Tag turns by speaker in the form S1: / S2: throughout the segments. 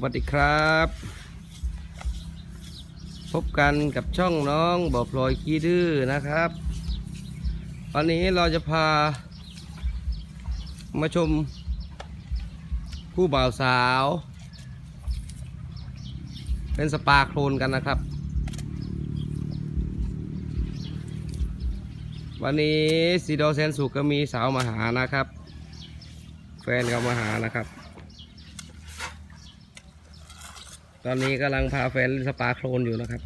S1: วัสดีครับ พบกันกับช่องน้องบ่อพลอยขี้ดื้อนะครับ วันนี้เราจะพา มาชมคู่บ่าวสาว เป็นสปาโครนกันนะครับ วันนี้ซีโดเซนสุก็มีสาวมาหานะครับ แฟนเขามาหานะครับ ตอนนี้กำลังพาแฟนสปาโครนอยู่นะครับ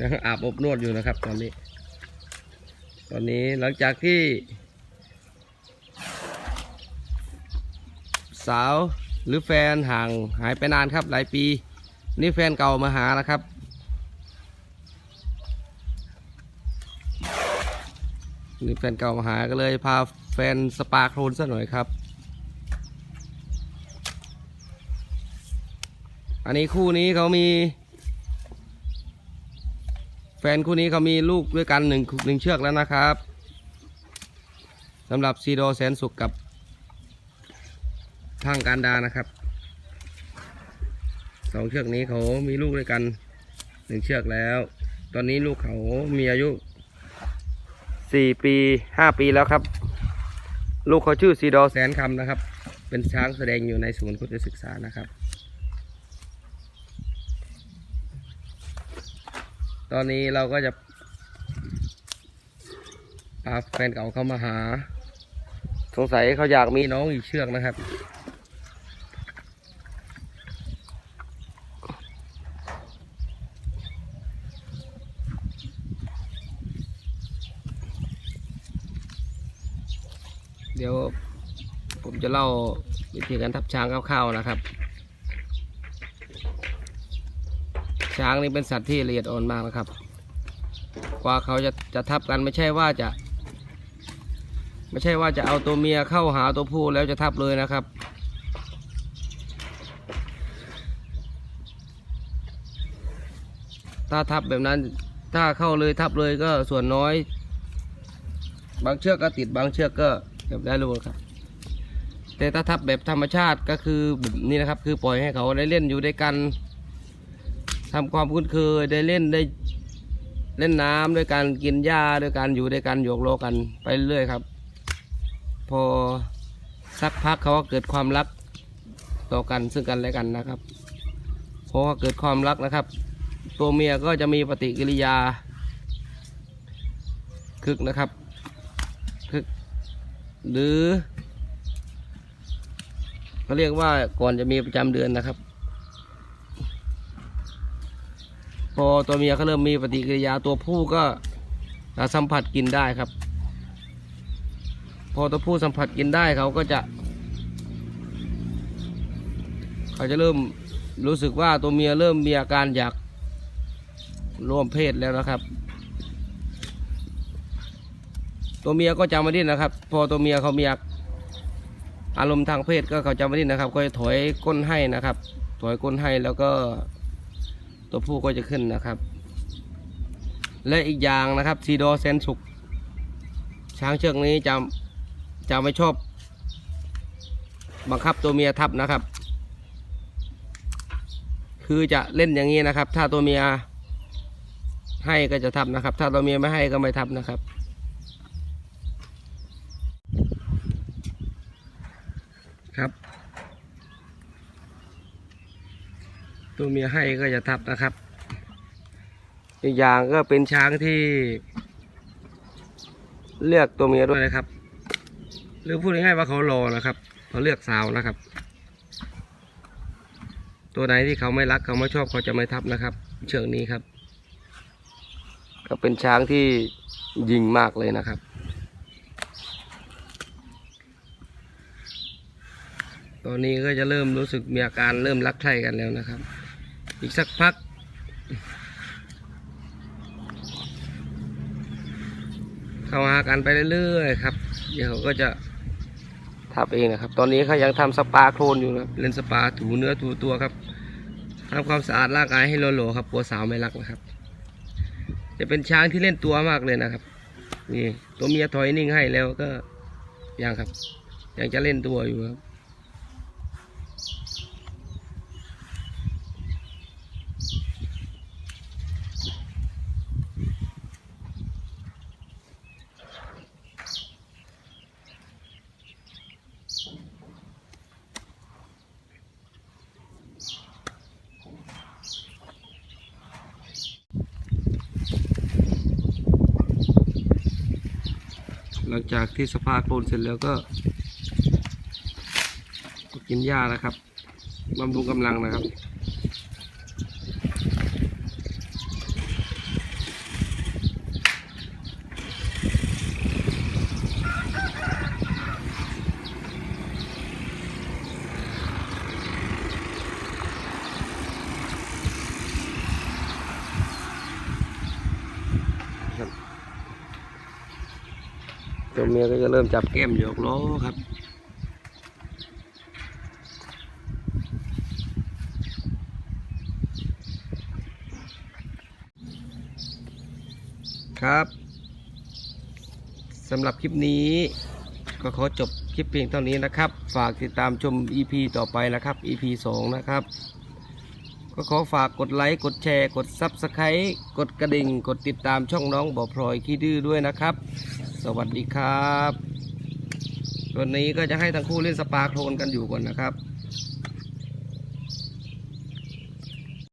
S1: ยังอาบอบนวดอยู่นะครับ ตอนนี้ ตอนนี้หลังจากที่ สาวหรือแฟนห่างหายไปนานครับหลายปี นี่แฟนเก่ามาหานะครับ นี่แฟนเก่ามาหาก็เลยพาแฟนสปาโครนซะหน่อยครับ อันนี้คู่นี้เขามี แฟนคู่นี้เขามีลูกด้วยกันหนึ่งหนึ่งเชือกแล้วนะครับสำหรับซีโดแสนสุขกับทางการดานะครับสองเชือกนี้เขามีลูกด้วยกันหนึ่งเชือกแล้ว ตอนนี้ลูกเขามีอายุสี่ปีห้าปีแล้วครับ ลูกเขาชื่อซีโดแสนคำนะครับ เป็นช้างแสดงอยู่ในศูนย์คุศึกษานะครับ ตอนนี้เราก็จะพาแฟนเก่าเข้ามาหา สงสัยเขาอยากมีน้องอีกเชือกนะครับ เดี๋ยวผมจะเล่าวิธีการทับช้างคร่าวๆนะครับ ช้างนี่เป็นสัตว์ที่ละเอียดอ่อนมากนะครับ กว่าเขาจะจะทับกันไม่ใช่ว่าจะ ไม่ใช่ว่าจะเอาตัวเมียเข้าหาตัวผู้แล้วจะทับเลยนะครับถ้าทับแบบนั้นถ้าเข้าเลยทับเลยก็ส่วนน้อย บางเชือกก็ติดบางเชือกก็เก็บได้รู้ครับ แต่ถ้าทับแบบธรรมชาติก็คือแบบนี้นะครับ คือปล่อยให้เขาได้เล่นอยู่ด้วยกัน ทำความคุ้นเคยได้เล่นได้เล่นน้ำด้วยการกินหญ้าด้วยการอยู่ด้วยกันหยกโลกันไปเรื่อยครับ พอสักพักเขาก็เกิดความรักต่อกันซึ่งกันและกันนะครับพอเขาเกิดความรักนะครับ ตัวเมียก็จะมีปฏิกิริยา คึกนะครับคึกหรือเขาเรียกว่าก่อนจะมีประจำเดือนนะครับ พอตัวเมียเขาเริ่มมีปฏิกิริยาตัวผู้ก็สัมผัสกินได้ครับ พอตัวผู้สัมผัสกินได้เขาก็จะ เขาจะเริ่มรู้สึกว่าตัวเมียเริ่มมีอาการอยากร่วมเพศแล้วนะครับ ตัวเมียก็จะไม่ดิ้นนะครับ พอตัวเมียเขามีอารมณ์ทางเพศก็เขาจะไม่ดิ้นนะครับ ก็จะถอยก้นให้นะครับ ถอยก้นให้แล้วก็ ตัวผู้ก็จะขึ้นนะครับ และอีกอย่างนะครับซีโดเซนสุกช้างเชือกนี้จะจะไม่ชอบ บังคับตัวเมียทับนะครับ คือจะเล่นอย่างนี้นะครับ ถ้าตัวเมียให้ก็จะทับนะครับ ถ้าตัวเมียไม่ให้ก็ไม่ทับนะครับครับ ตัวเมียให้ก็จะทับนะครับ อีกอย่างก็เป็นช้างที่ เลือกตัวเมียด้วยนะครับ หรือพูดง่ายๆว่าเขารอนะครับเขาเลือกสาวนะครับ ตัวไหนที่เขาไม่รักเขาไม่ชอบเขาจะไม่ทับนะครับ เชือกนี้ครับ ก็เป็นช้างที่ยิงมากเลยนะครับตอนนี้ก็จะเริ่มรู้สึกมีอาการเริ่มรักใคร่กันแล้วนะครับ อีกสักพัก เข้าหากันไปเรื่อยๆครับ เดี๋ยวเขาก็จะทับเองนะครับ ตอนนี้เขายังทำสปาโคลนอยู่นะเล่นสปาถูเนื้อถูตัวครับทำความสะอาดร่างกายให้โลๆครับกลัวสาวไม่รักนะครับ จะเป็นช้างที่เล่นตัวมากเลยนะครับ นี่ตัวเมียถอยนิ่งให้แล้วก็ยังครับ ยังจะเล่นตัวอยู่ครับ ลังจากที่สปาโคลนเสร็จแล้วก็กินหญ้านะครับบำรุงกำลังนะครับ ตัวเมียก็จะเริ่มจับแก้มหยอกล้อครับครับสำหรับคลิปนี้ก็ขอจบคลิปเพียงเท่านี้นะครับ ฝากติดตามชม EP ต่อไปนะครับ EP 2 นะครับ ก็ขอฝากกดไลค์ กดแชร์ กด Subscribe กดกระดิ่ง กดติดตามช่องน้องบ่อพลอยขี้ดื้อด้วยนะครับ สวัสดีครับ วันนี้ก็จะให้ทั้งคู่เล่นสปาโคลนกันอยู่ก่อนนะครับ